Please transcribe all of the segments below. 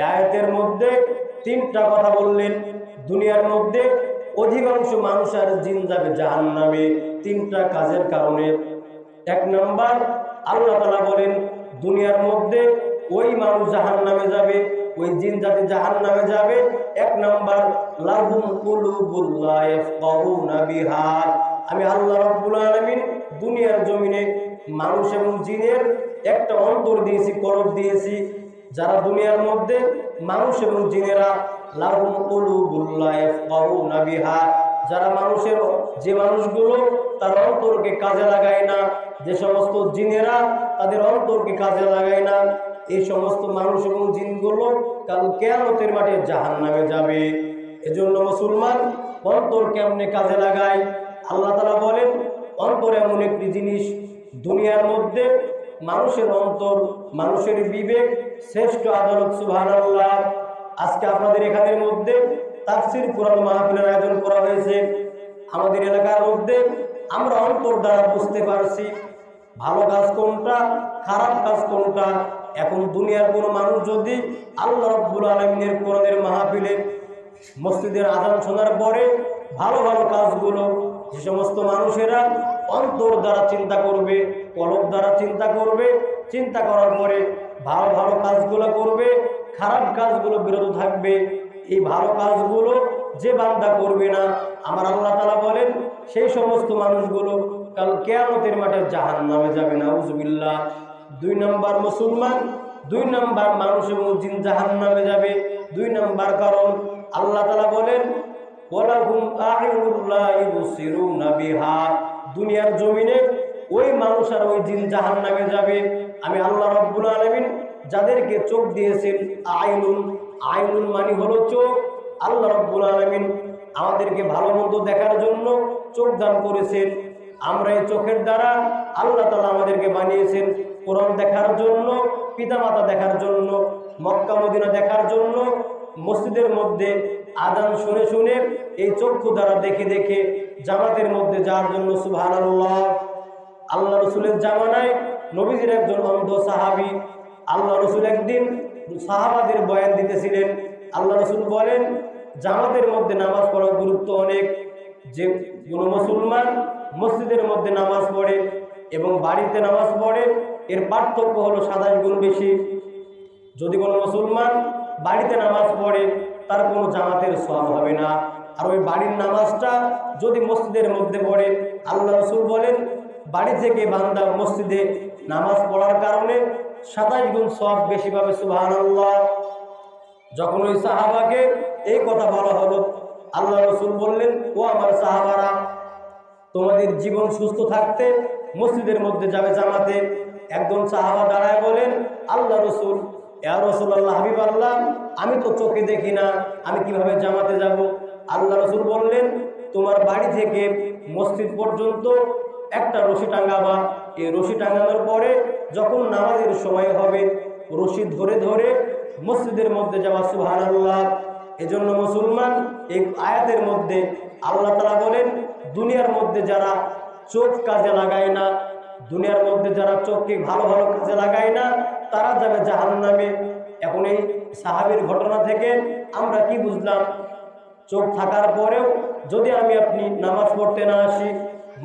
আয়াতের মধ্যে তিনটা কথা বললেন। দুনিয়ার মধ্যে অধিকাংশ মানুষ আর জিন যাবে জাহান নামে তিনটা কাজের কারণে। এক নম্বর, আল্লাহ তালা বলেন, দুনিয়ার মধ্যে ওই মানুষ জাহান নামে যাবে, ওই জিন জাতি জাহান নামে যাবে। এক নম্বর ইয়াফকাহুনা আমি আল্লাহ রাব্বুল আলামিন দুনিয়ার জমিনে মানুষ এবং জিনের একটা অন্তর দিয়েছি করব দিয়েছি। যারা দুনিয়ার মধ্যে মানুষ এবং জিনেরা যারা মানুষের, যে মানুষগুলো তার অন্তরকে কাজে লাগায় না, যে সমস্ত জিনেরা তাদের অন্তরকে কাজে লাগায় না, এই সমস্ত মানুষ এবং জিনগুলো কাল কেয়ামতের মাঠে জাহান নামে যাবে। এজন্য মুসলমান অন্তর কেমনে কাজে লাগায়? আল্লাহ তালা বলেন, অন্তর এমন একটি জিনিস, দুনিয়ার মধ্যে মানুষের অন্তর, মানুষের বিবেক শ্রেষ্ঠ আদালত সুভান আজকে আপনাদের এখানের মধ্যে তাফসির কোরআন মাহফিলের আয়োজন করা হয়েছে। আমাদের এলাকার মধ্যে আমরা অন্তর দ্বারা বুঝতে পারছি ভালো কাজ কোনটা, খারাপ কাজ কোনটা। এখন দুনিয়ার কোনো মানুষ যদি আল্লাহ রব্বুল আলমিনের কোরআনের মাহফিলে মসজিদের আজান শোনার পরে ভালো ভালো কাজগুলো যে সমস্ত মানুষেরা অন্তর দ্বারা চিন্তা করবে কলব দ্বারা চিন্তা করবে, চিন্তা করার পরে ভালো ভালো কাজগুলো করবে, খারাপ কাজগুলো বিরত থাকবে। এই ভালো কাজগুলো যে বান্দা করবে না, আমার আল্লাহ তালা বলেন, সেই সমস্ত মানুষগুলো কাল কেয়ামতের মাঠে জাহান নামে যাবে না। উজবিল্লা দুই নম্বর মুসলমান, দুই নম্বর মানুষ এবং জিন জাহান নামে যাবে। দুই নম্বর কারণ, আল্লাহ তালা বলেন দুনিয়ার জমিনে ওই মানুষ আর ওই জিন জাহান নামে যাবে। আমি আল্লাহ রব্বুল আলমিন যাদেরকে চোখ দিয়েছেন আইনুন আইনুন মানে হলো চোখ। আল্লাহ রব্বুল আলমিন আমাদেরকে ভালো মন্দ দেখার জন্য চোখ দান করেছেন। আমরা এই চোখের দ্বারা আল্লাহ তালা আমাদেরকে বানিয়েছেন কোরআন দেখার জন্য, পিতামাতা দেখার জন্য, মক্কা, মদিনা দেখার জন্য। মসজিদের মধ্যে আদান শুনে শুনে এই চক্ষু দ্বারা দেখে দেখে জামাতের মধ্যে যাওয়ার জন্য সুভান আল্লাহ জামানায় নবীজির একজন অন্ধ সাহাবি আল্লাহ রসুল একদিন সাহাবাদের বয়ান দিতেছিলেন। আল্লাহ রসুল বলেন, জামাতের মধ্যে নামাজ পড়ার গুরুত্ব অনেক। যে কোনো মুসলমান মসজিদের মধ্যে নামাজ পড়ে এবং বাড়িতে নামাজ পড়ে, এর পার্থক্য হলো সাতাশ গুণ বেশি। যদি কোনো মুসলমান বাড়িতে নামাজ পড়ে, তার কোনো জামাতের সব হবে না। আর ওই বাড়ির নামাজটা যদি মসজিদের মধ্যে পড়ে, আল্লাহ রসুল বলেন, বাড়ি থেকে বান্দা মসজিদে নামাজ পড়ার কারণে সাতাশ গুণ সব বেশি পাবে সুবাহ যখন ওই সাহাবাকে এই কথা বলা হলো, আল্লাহ রসুল বললেন, ও আমার সাহাবারা, তোমাদের জীবন সুস্থ থাকতে মসজিদের মধ্যে যাবে জামাতে। একজন সাহাবা দাঁড়ায় বলেন, আল্লাহ রসুল এ রসুল আল্লাহ হাবিব আল্লাহ আমি তো চোখে দেখি না, আমি কীভাবে জামাতে যাব? আল্লাহ রসুল বললেন, তোমার বাড়ি থেকে মসজিদ পর্যন্ত একটা রশি টাঙ্গাবা এই রশি টাঙ্গানোর পরে যখন নামাজের সময় হবে, রশি ধরে ধরে মসজিদের মধ্যে যাওয়া সুহান আল্লাহ এজন্য মুসলমান এই আয়াতের মধ্যে আল্লাহ তালা বলেন, দুনিয়ার মধ্যে যারা চোখ কাজে লাগায় না, দুনিয়ার মধ্যে যারা চোখকে ভালো ভালো কাজে লাগায় না, তারা যাবে জাহান নামে এখন এই সাহাবির ঘটনা থেকে আমরা কি বুঝলাম? চোখ থাকার পরেও যদি আমি আপনি নামাজ পড়তে না আসি,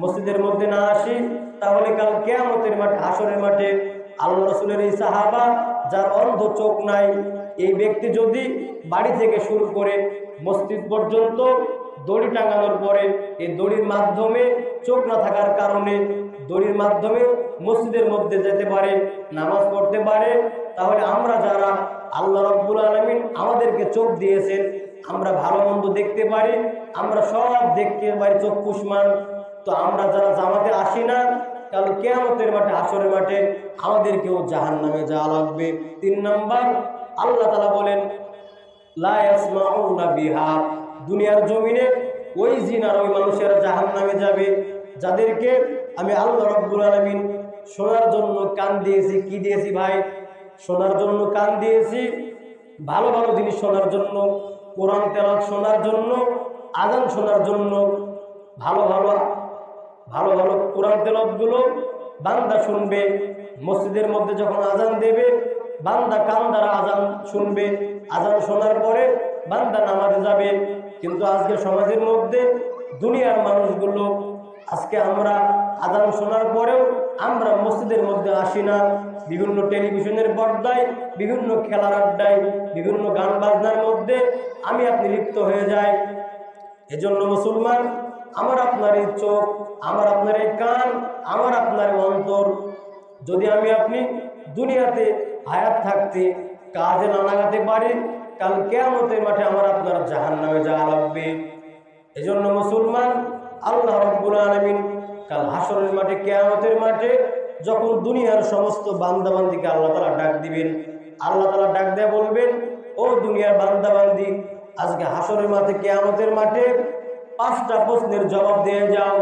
মসজিদের মধ্যে না আসি, তাহলে কাল কেয়ামতের মাঠে হাসরের মাঠে আল্লাহ রসুলের এই সাহাবা যার অন্ধ চোখ নাই, এই ব্যক্তি যদি বাড়ি থেকে শুরু করে মসজিদ পর্যন্ত দড়ি টাঙানোর পরে এই দড়ির মাধ্যমে চোখ না থাকার কারণে দড়ির মাধ্যমে মসজিদের মধ্যে যেতে পারে, নামাজ পড়তে পারে, তাহলে আমরা যারা আল্লাহ রব্বুল আলমিন আমাদেরকে চোখ দিয়েছেন আমরা ভালো মন্দ দেখতে পারি, আমরা সব দেখতে পারি, চোখ পুষ্মান। তো আমরা যারা জামাতে আসি না, কাল কেয়ামতের মাঠে আসরের মাঠে, আমাদেরকেও জাহান নামে যাওয়া লাগবে। তিন নম্বর, আল্লাহ তালা বলেন বিহা। দুনিয়ার জমিনে ওই জিন আর ওই মানুষেরা জাহান নামে যাবে। যাদেরকে আমি আল্লাহ রব্বুল আলমিন শোনার জন্য কান দিয়েছি, কি দিয়েছি ভাই? শোনার জন্য কান দিয়েছি, ভালো ভালো জিনিস শোনার জন্য। কোরআন তেলাত শোনার জন্য, আজান শোনার জন্য ভালো ভালো ভালো ভালো কোরআন তেলতগুলো বান্দা শুনবে, মসজিদের মধ্যে যখন আজান দেবে, বান্দা কান দ্বারা আজান শুনবে। আজান শোনার পরে বান্দা নামাজে যাবে। কিন্তু আজকে সমাজের মধ্যে দুনিয়ার মানুষগুলো, আজকে আমরা আজান শোনার পরেও আমরা মসজিদের মধ্যে আসি না। বিভিন্ন টেলিভিশনের পর্দায়, বিভিন্ন খেলার আড্ডায়, বিভিন্ন গান বাজনার মধ্যে আমি আপনি লিপ্ত হয়ে যাই। এজন্য মুসলমান, আমার আপনার এই চোখ, আমার আপনার এই কান, আমার আপনার অন্তর। যদি আমি আপনি দুনিয়াতে হায়াত থাকতে, কাজে না লাগাতে পারি, কাল কেয়ামতের মাঠে আমার আপনার জাহান নামে যাওয়া লাগবে। এজন্য মুসলমান, আল্লাহ রব্বুল আলমিন কাল হাসরের মাঠে, কেয়ামতের মাঠে যখন দুনিয়ার সমস্ত বান্দাবান্দিকে আল্লাহ তালা ডাক দিবেন, আল্লাহ তালা ডাক দেয়া বলবেন, ও দুনিয়ার বান্দাবান্দি, আজকে হাসরের মাঠে, কেয়ামতের মাঠে পাঁচটা প্রশ্নের জবাব দিয়ে যাও।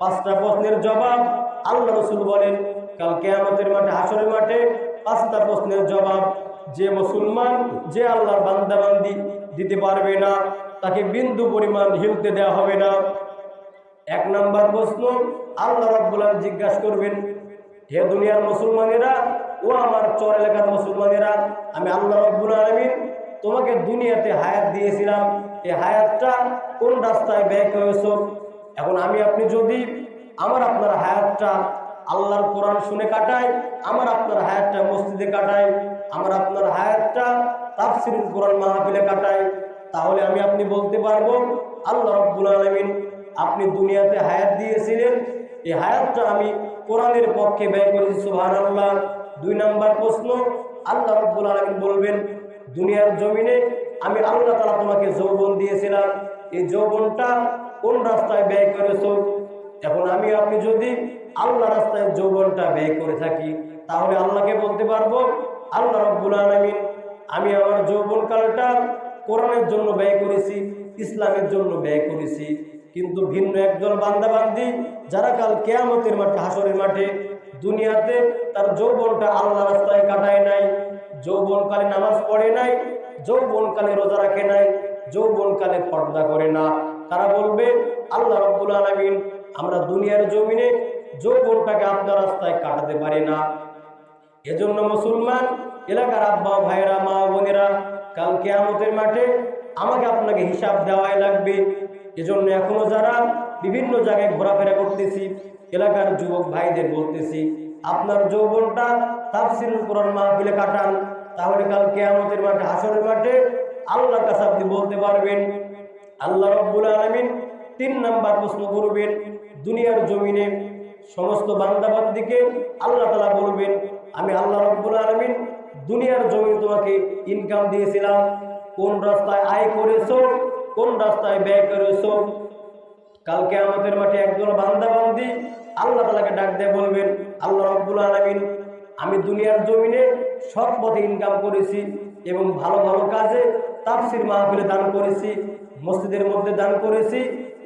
পাঁচটা প্রশ্নের জবাব আল্লাহ রসুল বলেন, কাল কেয়ামতের মাঠে, হাসরের মাঠে পাঁচটা প্রশ্নের জবাব, যে মুসলমান, যে আল্লাহর বান্দাবান্দি দিতে পারবে না, তাকে বিন্দু পরিমাণ হিলতে দেওয়া হবে না। এক নম্বর প্রশ্ন, আল্লাহ রব্বুল আলামিন জিজ্ঞাসা করবেন, হে দুনিয়ার মুসলমানেরা, ও আমার চর এলাকার মুসলমানেরা, আমি আল্লাহ রব্বুল আলমিন তোমাকে দুনিয়াতে হায়াত দিয়েছিলাম। এই হায়াতটা কোন রাস্তায় ব্যয় করেছ? এখন আমি, আপনি যদি আমার আপনার হায়াতটা আল্লাহর কোরআন শুনে কাটাই, আমার আপনার হায়াতটা মসজিদে কাটাই, আমার আপনার হায়াতটা তাফসিরুল কোরআন মাহফিলে কাটাই, তাহলে আমি, আপনি বলতে পারব, আল্লাহ রব্বুল আলমিন আপনি দুনিয়াতে হায়াত দিয়েছিলেন। এই হায়াতটা আমি কোরআনের পক্ষে ব্যয় করেছি সুহান আল্লাহ দুই নাম্বার প্রশ্ন, আল্লাহ রব্বুল আলমিন বলবেন, দুনিয়ার জমিনে আমি আল্লাহ তালা তোমাকে যৌবন দিয়েছিলাম। এই যৌবনটা কোন রাস্তায় ব্যয় করেছ? এখন আমি, আপনি যদি আল্লাহ রাস্তায় যৌবনটা ব্যয় করে থাকি, তাহলে আল্লাহকে বলতে পারব, আল্লাহ রব্বুল আলমিন, আমি আমার যৌবনকালটা কোরআনের জন্য ব্যয় করেছি, ইসলামের জন্য ব্যয় করেছি। কিন্তু ভিন্ন একজন বান্দাবান্দি যারা কাল কেয়ামতের মাঠে হাসরের মাঠে, দুনিয়াতে তার যৌবনটা আল্লাহ রাস্তায় কাটায় নাই, যৌবনকালে নামাজ পড়ে নাই, যৌবনকালে রোজা রাখে নাই, যৌবনকালে পর্দা করে না। তারা বলবে, আল্লাহ রব্বুল আলমিন আমরা দুনিয়ার জমিনে যৌবনটাকে আপনার রাস্তায় কাটাতে পারি না। এজন্য মুসলমান, এলাকার আব্বা ভাইরা মা বোনেরা, কাল কেয়ামতের মাঠে আমাকে আপনাকে হিসাব দেওয়াই লাগবে। এজন্য এখনও যারা বিভিন্ন জায়গায় ঘোরাফেরা করতেছি, এলাকার যুবক ভাইদের বলতেছি, আপনার যৌবনটা তাফসিরুল কোরআন মাহফিলে কাটান, তাহলে কাল কেয়ামতের মাঠে, হাসরের মাঠে আল্লাহর কাছে আপনি বলতে পারবেন, আল্লাহ রব্বুল আলমিন তিন নাম্বার প্রশ্ন করবেন, দুনিয়ার জমিনে সমস্ত বান্দাবান্দিকে আল্লাহ তালা বলবেন, আমি আল্লাহ রব্বুল আলমিন দুনিয়ার জমি তোমাকে ইনকাম দিয়েছিলাম, কোন রাস্তায় আয় করেছ? কোন রাস্তায় ব্যয় করেছ কালকে আমাদের মাঠে একজন বান্দাবান্দি আল্লাহ তালাকে ডাক দিয়ে বলবেন, আল্লাহ রব্বুল আলমিন, আমি দুনিয়ার জমিনে সৎ পথে ইনকাম করেছি এবং ভালো ভালো কাজে তাফসির মাহফিলে দান করেছি, মসজিদের মধ্যে দান করেছি,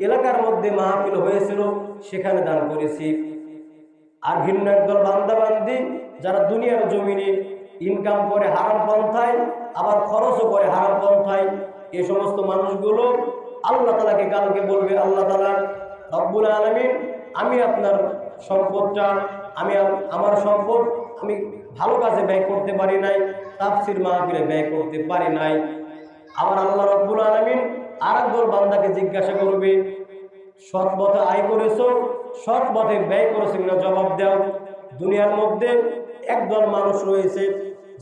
এলাকার মধ্যে মাহফিল হয়েছিল, সেখানে দান করেছি। আর ভিন্ন একদল বান্দাবান্দি যারা দুনিয়ার জমিনে ইনকাম করে হারাম পন্থায়, আবার খরচও করে হারাম পন্থায় এ সমস্ত মানুষগুলো আল্লাহ তালাকে কালকে বলবে, আল্লাহ তালা রব্বুল আলমিন, আমি আপনার সম্পদটা, আমি আমার সম্পদ আমি ভালো কাজে ব্যয় করতে পারি নাই, তাফসির মাহফিলে ব্যয় করতে পারি নাই। আবার আল্লাহ রব্বুল আলমিন আর একদল বান্দাকে জিজ্ঞাসা করবে, সৎ পথে আয় করেছ? সৎ পথে ব্যয় করেছ কিনা? জবাব দাও। দুনিয়ার মধ্যে একদল মানুষ রয়েছে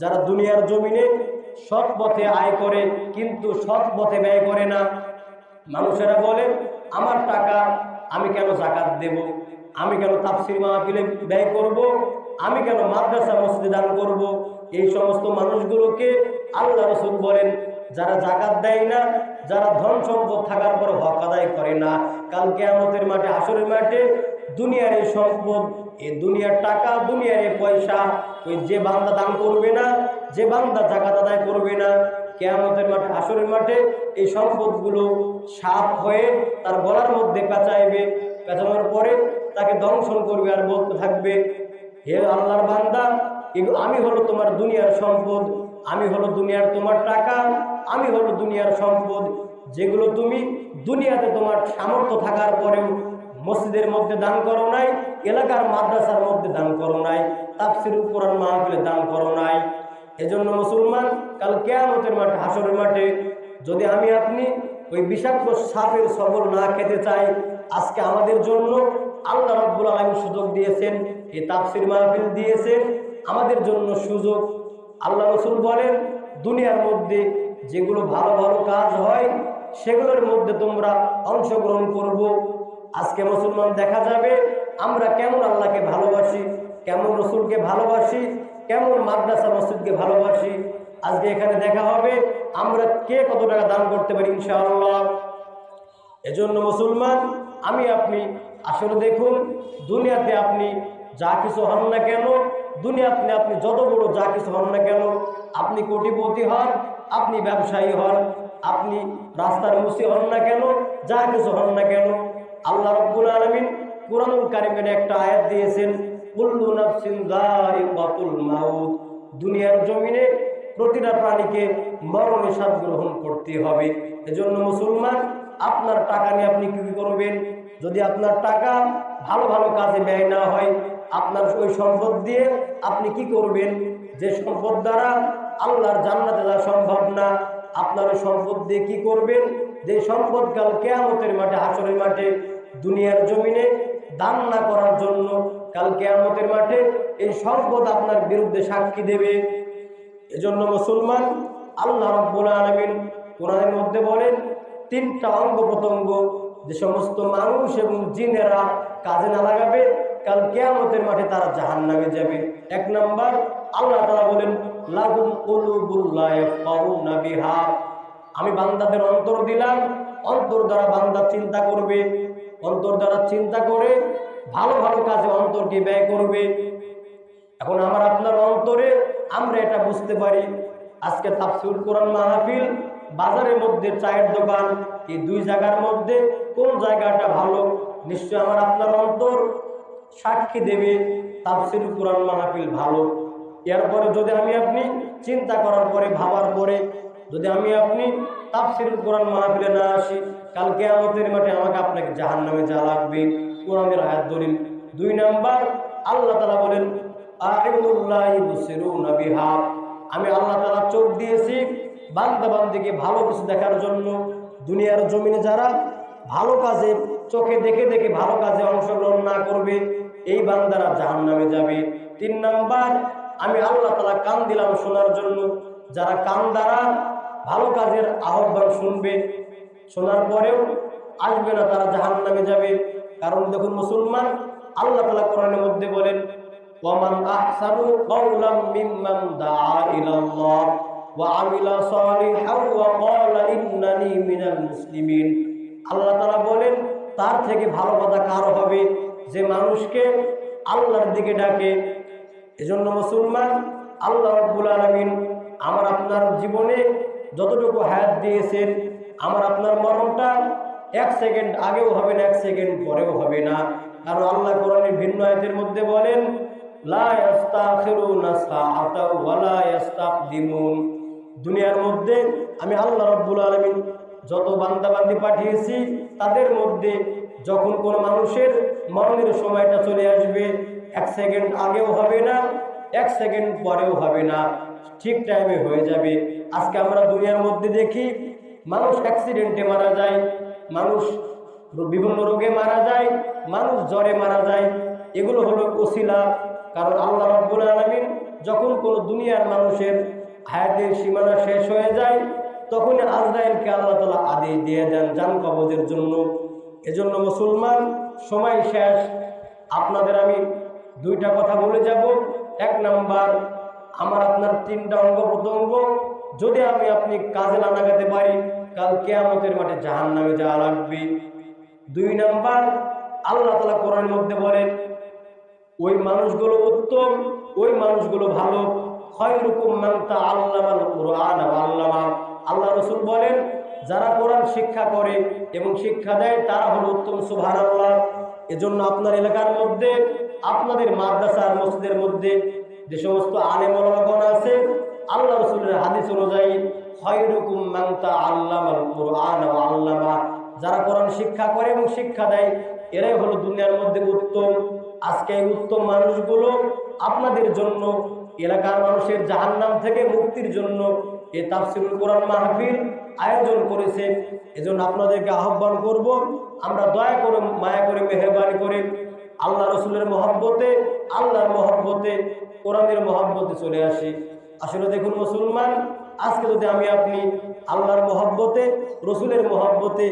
যারা দুনিয়ার জমিনে সৎ পথে আয় করে, কিন্তু সৎ পথে ব্যয় করে না। মানুষেরা বলে, আমার টাকা আমি কেন জাকাত দেব? আমি কেন তাফসির মাহফিলে ব্যয় করব? আমি কেন মাদ্রাসা মসজিদে দান করব? এই সমস্ত মানুষগুলোকে আল্লাহ রসুল বলেন, যারা জাকাত দেয় না, যারা ধন সম্পদ থাকার পর হক আদায় করে না কালকে আমাদের মাঠে, আসরের মাঠে দুনিয়ার এই সম্পদ এই দুনিয়ার টাকা, দুনিয়ার এই পয়সা, ওই যে বান্দা দান করবে না, যে বান্দা জাকাত আদায় করবে না, কেয়ামতের মাঠে, আসরের মাঠে এই সম্পদগুলো সাপ হয়ে তার গলার মধ্যে পেঁচাইবে, পেঁচানোর পরে তাকে দংশন করবে আর বলতে থাকবে, হে আল্লাহর বান্দা আমি হলো তোমার দুনিয়ার সম্পদ, আমি হলো দুনিয়ার তোমার টাকা, আমি হলো দুনিয়ার সম্পদ, যেগুলো তুমি দুনিয়াতে তোমার সামর্থ্য থাকার পরেও মসজিদের মধ্যে দান করো নাই, এলাকার মাদ্রাসার মধ্যে দান করো নাই তাফসির কোরআন মাহফিলে দান করো নাই। এজন্য মুসলমান, কাল কেয়ামতের মাঠে হাসরের মাঠে যদি আমি আপনি ওই বিষাক্ত সাপের সবল না খেতে চাই, আজকে আমাদের জন্য আল্লাহ রব্বুল আলম সুযোগ দিয়েছেন, এই তাফসির মাহফিল দিয়েছেন, আমাদের জন্য সুযোগ। আল্লাহ রসুল বলেন, দুনিয়ার মধ্যে যেগুলো ভালো ভালো কাজ হয়, সেগুলোর মধ্যে তোমরা অংশগ্রহণ করব। আজকে মুসলমান দেখা যাবে, আমরা কেমন আল্লাহকে ভালোবাসি, কেমন রসুলকে ভালোবাসি, কেমন মাদ্রাসা মসজিদকে ভালোবাসি। আজকে এখানে দেখা হবে, আমরা কে কত টাকা দান করতে পারি ইনশাআল্লাহ। এজন্য মুসলমান, আমি আপনি, আসলে দেখুন, দুনিয়াতে আপনি যা কিছু হন না কেন, দুনিয়াতে আপনি যত বড় যা কিছু হন না কেন, আপনি কোটিপতি হন, আপনি ব্যবসায়ী হন, আপনি রাস্তার মুসি হন না কেন, যা কিছু হন না কেন আল্লাহ রব্বুল আলমিন কোরআনুল কারিমের একটা আয়াত দিয়েছেন দুনিয়ার জমিনে প্রতিটা প্রাণীকে মরণে স্বাদ গ্রহণ করতে হবে। এজন্য মুসলমান, আপনার টাকা নিয়ে আপনি কি করবেন? যদি আপনার টাকা ভালো ভালো কাজে ব্যয় না হয়, আপনার ওই সম্পদ দিয়ে আপনি কি করবেন? যে সম্পদ দ্বারা আল্লাহর জান্নাতে যাওয়া সম্ভব না, আপনার ওই সম্পদ দিয়ে কি করবেন? যে সম্পদ কাল কেয়ামতের মাঠে, হাসরের মাঠে, দুনিয়ার জমিনে দান না করার জন্য কাল কেয়ামতের মাঠে এই সম্পদ আপনার বিরুদ্ধে সাক্ষী দেবে। এজন্য মুসলমান, আল্লাহ রব্বুল আলমিন কোরআনের মধ্যে বলেন, তিনটা অঙ্গ প্রত্যঙ্গ, যে সমস্ত মানুষ এবং জিনেরা কাজে না লাগাবে, কাল কেয়ামতের মাঠে তারা জাহান নামে যাবে। এক নম্বর, আল্লাহ তারা বলেন বিহা। আমি বান্দাদের অন্তর দিলাম, অন্তর দ্বারা বান্দা চিন্তা করবে, অন্তর দ্বারা চিন্তা করে ভালো ভালো কাজে অন্তরকে ব্যয় করবে। এখন আমার আপনার অন্তরে আমরা এটা বুঝতে পারি। আজকে তাফসিল কোরআন মাহফিল, বাজারের মধ্যে চায়ের দোকান, এই দুই জায়গার মধ্যে কোন জায়গাটা ভালো? নিশ্চয় আমার আপনার অন্তর সাক্ষী দেবে তাফসিল কোরআন মাহফিল ভালো। এরপরে যদি আমি আপনি চিন্তা করার পরে, ভাবার পরে যদি আমি আপনি তাফসিল কোরআন মাহফিলে না আসি কালকে আমাদের মাঠে আমাকে আপনাকে জাহান নামে যা লাগবে। কোরআনের আয়াত দলিল। দুই নাম্বার, আল্লাহ তালা বলেন আমি আল্লাহ তালা চোখ দিয়েছি বান্দা বান্দিকে ভালো কিছু দেখার জন্য। দুনিয়ার জমিনে যারা ভালো কাজে চোখে দেখে দেখে ভালো কাজে অংশগ্রহণ না করবে, এই বান্দারা জাহান নামে যাবে। তিন নাম্বার, আমি আল্লাহ তালা কান দিলাম শোনার জন্য। যারা কান দ্বারা ভালো কাজের আহ্বান শুনবে, শোনার পরেও আসবে না, তারা জাহান নামে যাবে। কারণ দেখুন মুসলমান, আল্লাহ তালা কোরআনের মধ্যে বলেন মুসলিমিন। আল্লাহ বলেন, তার থেকে ভালো কথা কার হবে? যে মানুষকে আল্লাহর দিকে ডাকে। এজন্য মুসলমান, আল্লাহ আলমিন, আমার আপনার জীবনে যতটুকু হায়াত দিয়েছেন, আমার আপনার মরণটা এক সেকেন্ড আগেও হবে না, এক সেকেন্ড পরেও হবে না। কারণ আল্লাহ কোরআনের ভিন্ন আয়তের মধ্যে বলেন দুনিয়ার মধ্যে আমি আল্লাহ রব্বুল আলমিন যত বান্দাবান্দি পাঠিয়েছি, তাদের মধ্যে যখন কোন মানুষের মরণের সময়টা চলে আসবে, এক সেকেন্ড আগেও হবে না এক সেকেন্ড পরেও হবে না, ঠিক টাইমে হয়ে যাবে। আজকে আমরা দুনিয়ার মধ্যে দেখি, মানুষ অ্যাক্সিডেন্টে মারা যায়, মানুষ বিভিন্ন রোগে মারা যায়, মানুষ জ্বরে মারা যায়। এগুলো হলো ওসিলা, কারণ আল্লাহ রব্বুল আলমিন যখন কোনো দুনিয়ার মানুষের হায়াতের সীমানা শেষ হয়ে যায় তখন আজরাইলকে আল্লাহ তালা আদেশ দিয়ে দেন যান কবজের জন্য। এজন্য মুসলমান, সময় শেষ। আপনাদের আমি দুইটা কথা বলে যাব। এক নাম্বার, আমার আপনার তিনটা অঙ্গ প্রত্যঙ্গ। যদি আমি আপনি কাজে না লাগাতে পারি, কাল কেয়ামতের মাঠে জাহান নামে যাওয়া লাগবে। দুই নাম্বার, আল্লাহ তালা কোরআনের মধ্যে বলেন, ওই মানুষগুলো উত্তম, ওই মানুষগুলো ভালো। হয় রকম মানতা আল্লাহ আল্লাহ রসুল বলেন যারা কোরআন শিক্ষা করে এবং শিক্ষা দেয়, তারা হলো উত্তম সুভান আল্লাহ এজন্য আপনার এলাকার মধ্যে, আপনাদের মাদ্রাসার মসজিদের মধ্যে যে সমস্ত আলেমগণ আছে, আল্লাহ রসুলের হাদিস অনুযায়ী হয়রুকুম মাংতা আল্লাহ কোরআন আল্লামা। যারা কোরআন শিক্ষা করে এবং শিক্ষা দেয়, এরাই হলো দুনিয়ার মধ্যে উত্তম। আজকে এই উত্তম মানুষগুলো আপনাদের জন্য, এলাকার মানুষের জাহান্নাম থেকে মুক্তির জন্য এ তাফসিরুল কোরআন মাহফিল আয়োজন করেছে। এজন্য আপনাদেরকে আহ্বান করব, আমরা দয়া করে, মায়া করে, মেহরবানি করে আল্লাহ রসুলের মহব্বতে, আল্লাহর মহব্বতে, কোরআনের মহব্বতে চলে আসি। আসলে দেখুন মুসলমান, আজকে যদি আমি আপনি আল্লাহর মহব্বতে, রসুলের মহব্বতে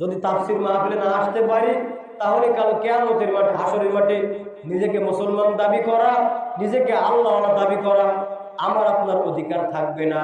যদি তাফসির মাহফিলে না আসতে পারি, তাহলে কাল কেয়ামতের মাঠে হাসরের মাঠে নিজেকে মুসলমান দাবি করা, নিজেকে আল্লাহ দাবি করা আমার আপনার অধিকার থাকবে না।